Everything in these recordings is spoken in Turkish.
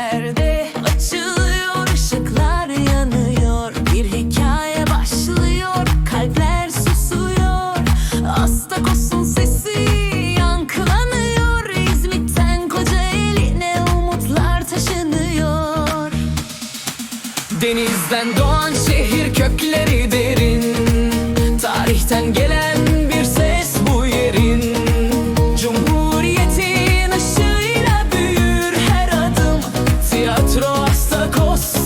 perde Açılıyor ışıklar yanıyor Bir hikaye başlıyor kalpler susuyor Astakosun sesi yankılanıyor İzmit'ten Kocaeli'ne umutlar taşınıyor. Denizden doğan şehir kökleri the hasta Costa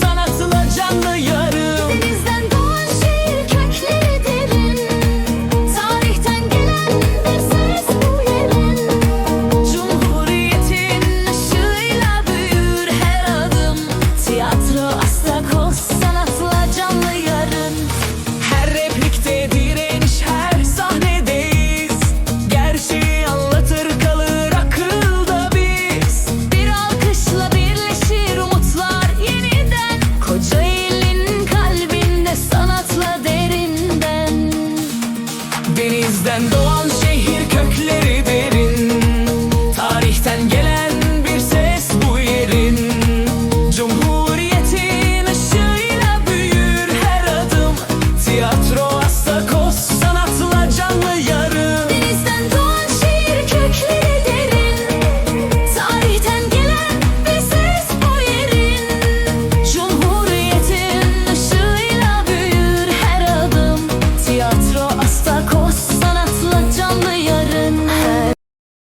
and the ones